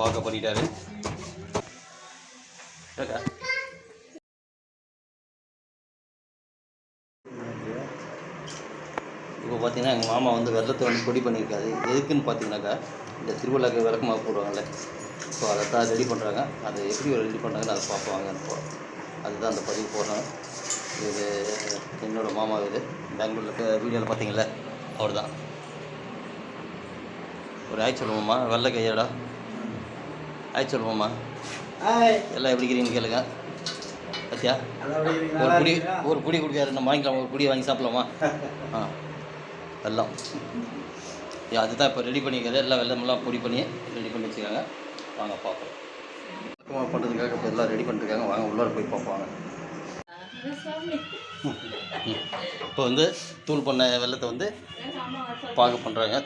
பார்க்க பண்ணிட்டாரு. இப்போ பார்த்தீங்கன்னா எங்கள் மாமா வந்து வெள்ளத்தை வந்து பொடி பண்ணியிருக்காரு. எதுக்குன்னு பார்த்தீங்கன்னாக்கா இந்த திருவிழாக்கு விளக்கமாக போடுவாங்கல்ல. ஸோ அதை தான் ரெடி பண்ணுறாங்க அதை எப்படி ரெடி பண்ணுறாங்கன்னு அதை பார்ப்பாங்க இப்போ அதுதான் அந்த பதிவு போடுறேன் இது என்னோடய மாமா இது பெங்களூரில் இருக்க வீடியோவில் பார்த்தீங்களா அவர் தான் ஒரு ஆய் சொல்லுவோம்மா. வெள்ளை கையாடா. ஆய் சொல்லுவோம்மா எல்லாம் எப்படி இருக்கிறீங்கன்னு கேளுங்க. பத்தியா? ஒரு புடி ஒரு புடி கொடுக்காரு. நம்ம வாங்கிக்கலாம்? ஒரு புடி வாங்கி சாப்பிடலாமா? ஆ. வெல்லம். ஏ, அதுதான் இப்போ ரெடி பண்ணிக்கிறது எல்லாம் வெள்ளமெல்லாம் பொடி பண்ணி ரெடி பண்ணி வச்சுருக்காங்க. வாங்க பார்ப்போம். வழக்கமாக பண்ணுறதுக்காக இப்போ எல்லாம் ரெடி பண்ணிருக்காங்க. வாங்க உள்ளார போய் பார்ப்பாங்க இப்போ வந்து தூள் பண்ண வெள்ளத்தை வந்து பாகு பண்ணுறாங்க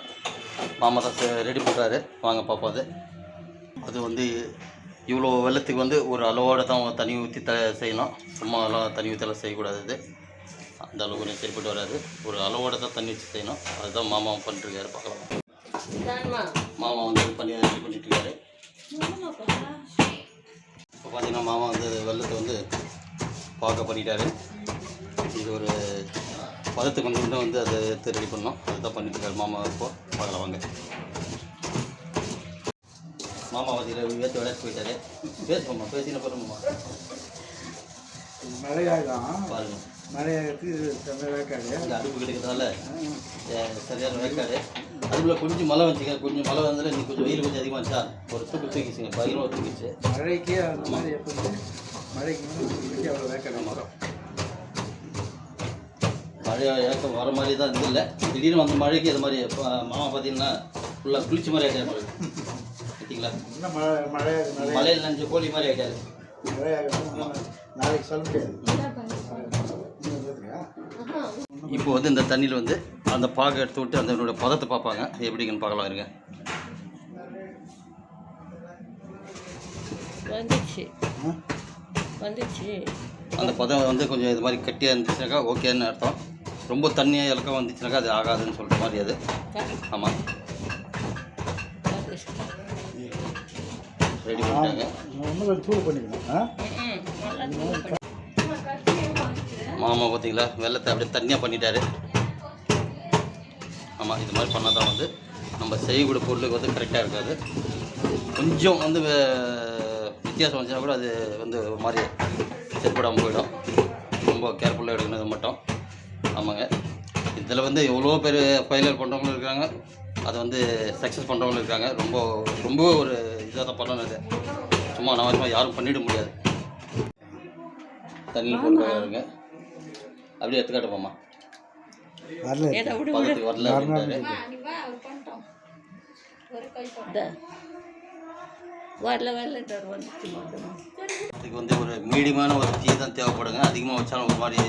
மாமா தான் ரெடி பண்ணுறாரு வாங்க பார்ப்போம் அது. அது வந்து இவ்வளோ வெள்ளத்துக்கு வந்து ஒரு அளவோட தான் தண்ணி ஊற்றி த செய்யணும். சும்மா எல்லாம் தண்ணி ஊற்றலாம் செய்யக்கூடாது இது அந்த அளவுக்கு சரிப்பட்டு வராது. ஒரு அளவோட தான் தண்ணி வச்சு செய்யணும். அதுதான் மாமா பண்ணிட்டுருக்காரு பார்க்கலாம். மாமா வந்து பண்ணி ரெடி பண்ணிட்டு இருக்காரு இப்போ பார்த்தீங்கன்னா மாமா வந்து வெள்ளத்தை வந்து பார்க்க பண்ணிட்டாரு. இது ஒரு பதத்துக்கு கொண்டு வந்து வந்து அதை எடுத்து ரெடி பண்ணோம் அதுதான் பண்ணிட்டு இருக்காரு மாமா இப்போ. பார்க்கலாம் வாங்க. மாமா வந்து ஏற்று விளையாட்டு போயிட்டாரு. பேசுவோம்மா பேசின போகிறோம்மா மழையாகும் பாருங்க. மழையாகிறதுக்கு வேக்காடு. இந்த அடுப்பு கிடைக்கிறதால சரியான வேக்காடு. அதுக்குள்ள கொஞ்சம் மழை வந்துச்சுங்க கொஞ்சம் மழை வந்தாலும் இன்னைக்கு கொஞ்சம் வெயில் கொஞ்சம் அதிகமாக இருந்துச்சா? ஒரு தூக்கு தூக்கிச்சுங்க பயங்கரமாக தூக்கிச்சு மழைக்கு அந்த மாதிரி எப்போ மழைக்கு அவ்வளோ வேக்காடு வரும் மழை ஏக்கம் வர மாதிரி தான் இருந்தில்ல திடீர்னு வந்த மழைக்கு இது மாதிரி மாமா பார்த்தீங்கன்னா ஃபுல்லாக குளிச்ச மாதிரி ஆகிட்டாரு பார்த்தீங்களா இன்னும் மழை மழை மழை. மலையில் நஞ்ச கோழி மாதிரி ஆகிட்டாரு நாளைக்கு சொல்ல முடியாது? இப்போ வந்து இந்த தண்ணியில் வந்து அந்த பாகை எடுத்து விட்டு அந்த என்னோட பதத்தை பார்ப்பாங்க. எப்படிங்கன்னு பார்க்கலாம் இருங்க. வந்துச்சு. ஆ? வந்துச்சு. அந்த பதம் வந்து கொஞ்சம் இது மாதிரி கட்டியாக இருந்துச்சுனாக்கா ஓகேன்னு அர்த்தம். ரொம்ப தண்ணியாக இலக்கம் வந்துச்சுனாக்கா அது ஆகாதுன்னு சொல்கிற மாதிரி அது. ஆமாம் ரெடி பண்ணிட்டாங்க. இன்னும் கொஞ்சம் தூள் பண்ணிக்கணும். ஆ? மாமா பார்த்தீங்களா? வெள்ளத்தை அப்படியே தண்ணியாக பண்ணிட்டாரு. ஆமாம் இது மாதிரி பண்ணால் தான் வந்து நம்ம செய்யக்கூடிய பொருளுக்கு வந்து கரெக்டாக இருக்காது. கொஞ்சம் வந்து வித்தியாசம் வந்துச்சுன்னா கூட அது வந்து ஒரு மாதிரி சரிப்படாமல் போயிடும். ரொம்ப கேர்ஃபுல்லாக எடுக்கணும் இது மட்டும். ஆமாங்க. இதில் வந்து எவ்வளோ பேர் ஃபெயிலியர் பண்ணுறவங்களும் இருக்காங்க. அதை வந்து சக்ஸஸ் பண்ணுறவங்களும் இருக்காங்க. ரொம்ப ரொம்ப ஒரு இதாக தான் பண்ணணும் இது சும்மா நான் யாரும் பண்ணிட முடியாது. தண்ணியில் போட்டு இருங்க அப்படியே பக்கத்துக்கு வரல. வரல வந்துச்சு மட்டும். இதுக்கு வந்து ஒரு மீடியமான ஒரு தீ தான் தேவைப்படுங்க. அதிகமாக வச்சாலும் ஒரு மாதிரி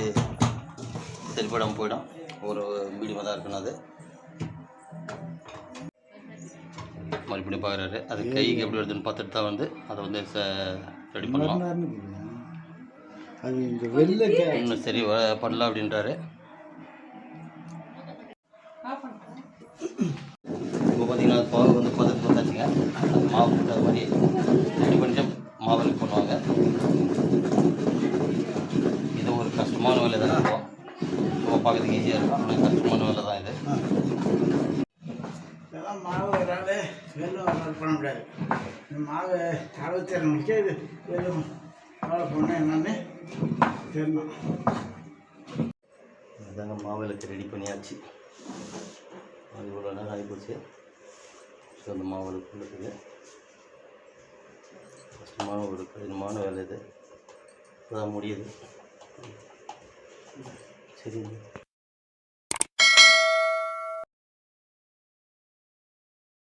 சரிப்படாமல் போயிடும். ஒரு மீடியமாக தான் இருக்கணும் அது. மறுபடியும் பார்க்குறாரு அது கைக்கு எப்படி வருதுன்னு பார்த்துட்டு தான் வந்து அதை வந்து ரெடி பண்ணலாம். அது இந்த வெளில இன்னும் சரி பண்ணலாம் அப்படின்றாரு. இப்போ பார்த்தீங்கன்னா பாவு வந்து பதத்துக்கு வந்தாச்சுங்க அந்த மாவு அது மாதிரி ரெடி பண்ணிட்டு மாவு பண்ணுவாங்க. இது ஒரு கஷ்டமான வேலை தான் இருக்கும் சும்மா பார்க்கறதுக்கு ஈஸியாக இருக்கும். ஆனால் கஷ்டமான வேலை தான் இது இதெல்லாம் மாவு ஒரு ஆள் வெள்ளம் ஒரு ஆள் பண்ண முடியாது அது அறுபத்தி ஏழு மணிக்கு இது வெள்ளம் வேலை பண்ண என்னன்னு தெரியணும் அதாங்க மாவிளக்கு ரெடி பண்ணியாச்சு. அது இவ்வளோ நேரம் ஆகிப்போச்சு. ஸோ அந்த மாவிளக்கு உள்ளது கஷ்டமான ஒரு கடினமான வேலை இது. இப்போதான் முடியுது. சரி.